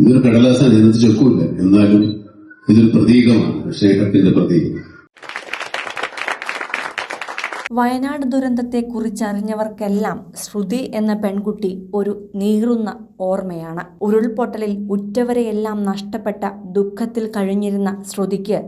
ഇതൊരു കടലാസാണ് ഇതിനകത്ത് ചെക്കൂല്ല എന്നാലും ഇതൊരു പ്രതീകമാണ് സ്നേഹത്തിന്റെ പ്രതീകം. വയനാട് ദുരന്തത്തെക്കുറിച്ച് കുറിച്ചറിഞ്ഞവർക്കെല്ലാം ശ്രുതി എന്ന പെൺകുട്ടി ഒരു നീറുന്ന ഓർമ്മയാണ്. ഉരുൾപൊട്ടലിൽ ഉറ്റവരെയെല്ലാം നഷ്ടപ്പെട്ട ദുഃഖത്തിൽ കഴിഞ്ഞിരുന്ന ശ്രുതിക്ക്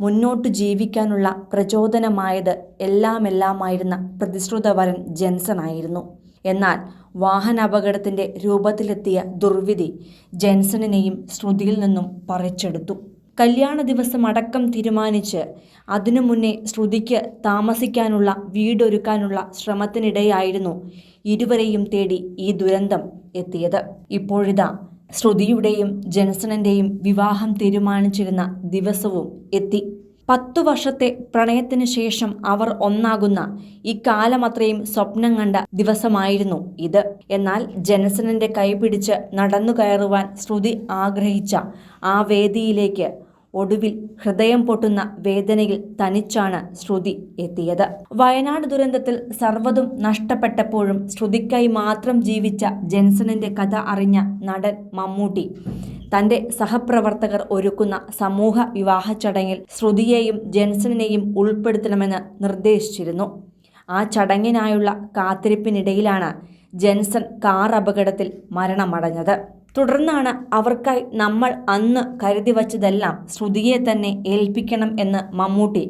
മുന്നോട്ട് ജീവിക്കാനുള്ള പ്രചോദനമായത് എല്ലാമെല്ലാമായിരുന്ന പ്രതിശ്രുതവരൻ ജെൻസൺ ആയിരുന്നു എന്നാൽ വാഹനാപകടത്തിന്റെ രൂപത്തിലെത്തിയ ദുർവിധി ജെൻസണിനെയും ശ്രുതിയിൽ നിന്നും പറിച്ചെടുത്തു. കല്യാണ ദിവസം അടക്കം തീരുമാനിച്ച് അതിനു മുന്നേ ശ്രുതിക്ക് താമസിക്കാനുള്ള വീടൊരുക്കാനുള്ള ശ്രമത്തിനിടെയായിരുന്നു ഇരുവരെയും തേടി ഈ ദുരന്തം എത്തിയത്. ഇപ്പോഴിതാ ശ്രുതിയുടെയും ജെൻസണിന്റെയും വിവാഹം തീരുമാനിച്ചിരുന്ന ദിവസവും എത്തി. പത്തു വർഷത്തെ പ്രണയത്തിന് ശേഷം അവർ ഒന്നാകുന്ന ഇക്കാലമത്രയും സ്വപ്നം കണ്ട ദിവസമായിരുന്നു ഇത്. എന്നാൽ ജനസനന്റെ കൈപിടിച്ച് നടന്നു കയറുവാൻ ശ്രുതി ആഗ്രഹിച്ച ആ വേദിയിലേക്ക് ഒടുവിൽ ഹൃദയം പൊട്ടുന്ന വേദനയിൽ തനിച്ചാണ് ശ്രുതി എത്തിയത്. വയനാട് ദുരന്തത്തിൽ സർവതും നഷ്ടപ്പെട്ടപ്പോഴും ശ്രുതിക്കായി മാത്രം ജീവിച്ച ജെൻസണിന്റെ കഥ അറിഞ്ഞ നടൻ മമ്മൂട്ടി തന്റെ സഹപ്രവർത്തകർ ഒരുക്കുന്ന സമൂഹ വിവാഹ ചടങ്ങിൽ ശ്രുതിയെയും ജെൻസണിനെയും ഉൾപ്പെടുത്തണമെന്ന് നിർദ്ദേശിച്ചിരുന്നു. ആ ചടങ്ങിനായുള്ള കാത്തിരിപ്പിനിടയിലാണ് ജെൻസൺ കാർ അപകടത്തിൽ മരണമടഞ്ഞത്. തുടർന്നാണ് അവർക്കായി നമ്മൾ അന്ന് കരുതി വച്ചതെല്ലാം ശ്രുതിയെ തന്നെ ഏൽപ്പിക്കണം എന്ന് മമ്മൂട്ടി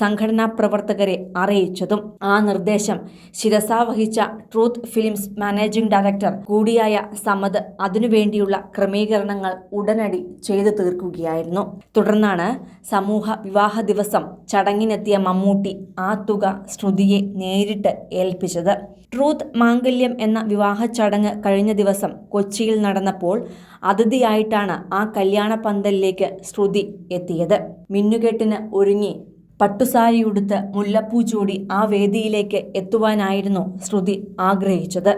സംഘടനാ പ്രവർത്തകരെ അറിയിച്ചതും ആ നിർദ്ദേശം ശിരസാവഹിച്ച ട്രൂത്ത് ഫിലിംസ് മാനേജിംഗ് ഡയറക്ടർ കൂടിയായ സമദ് അതിനുവേണ്ടിയുള്ള ക്രമീകരണങ്ങൾ ഉടനടി ചെയ്തു തീർക്കുകയായിരുന്നു. തുടർന്നാണ് സമൂഹ വിവാഹ ദിവസം ചടങ്ങിനെത്തിയ മമ്മൂട്ടി ആ തുക ശ്രുതിയെ നേരിട്ട് ഏൽപ്പിച്ചത്. ട്രൂത്ത് മാംഗല്യം എന്ന വിവാഹ ചടങ്ങ് കഴിഞ്ഞ ദിവസം കൊച്ചിയിൽ നടന്നപ്പോൾ അതിഥിയായിട്ടാണ് ആ കല്യാണ പന്തലിലേക്ക് ശ്രുതി എത്തിയത്. മിന്നുകെട്ടിന് ഒരുങ്ങി പട്ടുസാരിയുടുത്ത് മുല്ലപ്പൂ ചൂടി ആ വേദിയിലേക്ക് എത്തുവാനായിരുന്നു ശ്രുതി ആഗ്രഹിച്ചത്.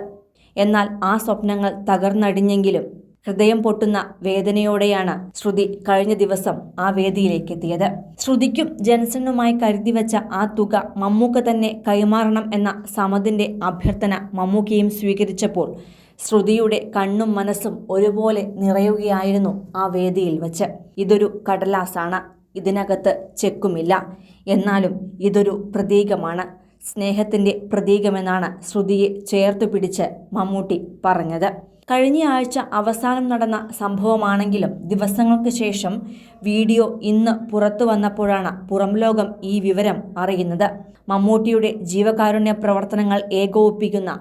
എന്നാൽ ആ സ്വപ്നങ്ങൾ തകർന്നടിഞ്ഞെങ്കിലും ഹൃദയം പൊട്ടുന്ന വേദനയോടെയാണ് ശ്രുതി കഴിഞ്ഞ ദിവസം ആ വേദിയിലേക്ക് എത്തിയത് ശ്രുതിക്കും ജെൻസണുമായി കരുതി വെച്ച ആ തുക മമ്മൂക്ക തന്നെ കൈമാറണം എന്ന സമതിന്റെ അഭ്യർത്ഥന മമ്മൂക്കയും സ്വീകരിച്ചപ്പോൾ ശ്രുതിയുടെ കണ്ണും മനസ്സും ഒരുപോലെ നിറയുകയായിരുന്നു ആ വേദിയിൽ വച്ച്. ഇതൊരു കടലാസാണ് ഇതിനകത്ത് ചെക്കുമില്ല. എന്നാലും ഇതൊരു പ്രതീകമാണ് സ്നേഹത്തിന്റെ പ്രതീകമെന്നാണ് ശ്രുതിയെ ചേർത്ത് പിടിച്ച് മമ്മൂട്ടി പറഞ്ഞത്. കഴിഞ്ഞ ആഴ്ച അവസാനം നടന്ന സംഭവമാണെങ്കിലും ദിവസങ്ങൾക്ക് ശേഷം വീഡിയോ ഇന്ന് പുറത്തു വന്നപ്പോഴാണ് പുറം ലോകം ഈ വിവരം അറിയുന്നത്. മമ്മൂട്ടിയുടെ ജീവകാരുണ്യ പ്രവർത്തനങ്ങൾ ഏകോപിപ്പിക്കുന്ന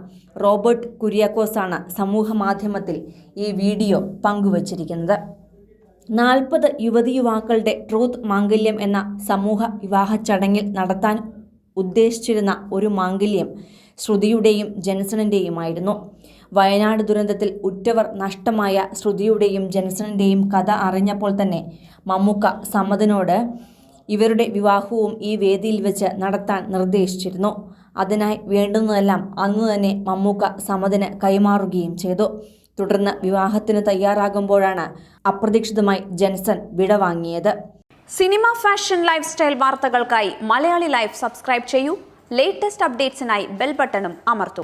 റോബർട്ട് കുര്യാക്കോസാണ് സമൂഹ മാധ്യമത്തിൽ ഈ വീഡിയോ പങ്കുവച്ചിരിക്കുന്നത്. നാൽപ്പത് യുവതി യുവാക്കളുടെ ട്രൂത്ത് മാംഗല്യം എന്ന സമൂഹ വിവാഹ ചടങ്ങിൽ നടത്താൻ ഉദ്ദേശിച്ചിരുന്ന ഒരു മാംഗല്യം ശ്രുതിയുടെയും ജെൻസണിന്റെയുമായിരുന്നു വയനാട് ദുരന്തത്തിൽ ഉറ്റവർ നഷ്ടമായ ശ്രുതിയുടെയും ജെൻസണിന്റെയും കഥ അറിഞ്ഞപ്പോൾ തന്നെ മമ്മൂക്ക സമ്മതനോട് ഇവരുടെ വിവാഹവും ഈ വേദിയിൽ വെച്ച് നടത്താൻ നിർദ്ദേശിച്ചിരുന്നു. അതിനായി വേണ്ടുന്നതെല്ലാം അന്ന് തന്നെ മമ്മൂക്ക സമ്മതന് കൈമാറുകയും ചെയ്തു. തുടർന്ന് വിവാഹത്തിന് തയ്യാറാകുമ്പോഴാണ് അപ്രതീക്ഷിതമായി ജെൻസൺ വിടവാങ്ങിയത് സിനിമ ഫാഷൻ ലൈഫ് സ്റ്റൈൽ വാർത്തകൾക്കായി മലയാളി ലൈഫ് സബ്സ്ക്രൈബ് ചെയ്യൂ. ലേറ്റസ്റ്റ് അപ്ഡേറ്റ്സിനായി ബെൽ ബട്ടണും അമർത്തൂ.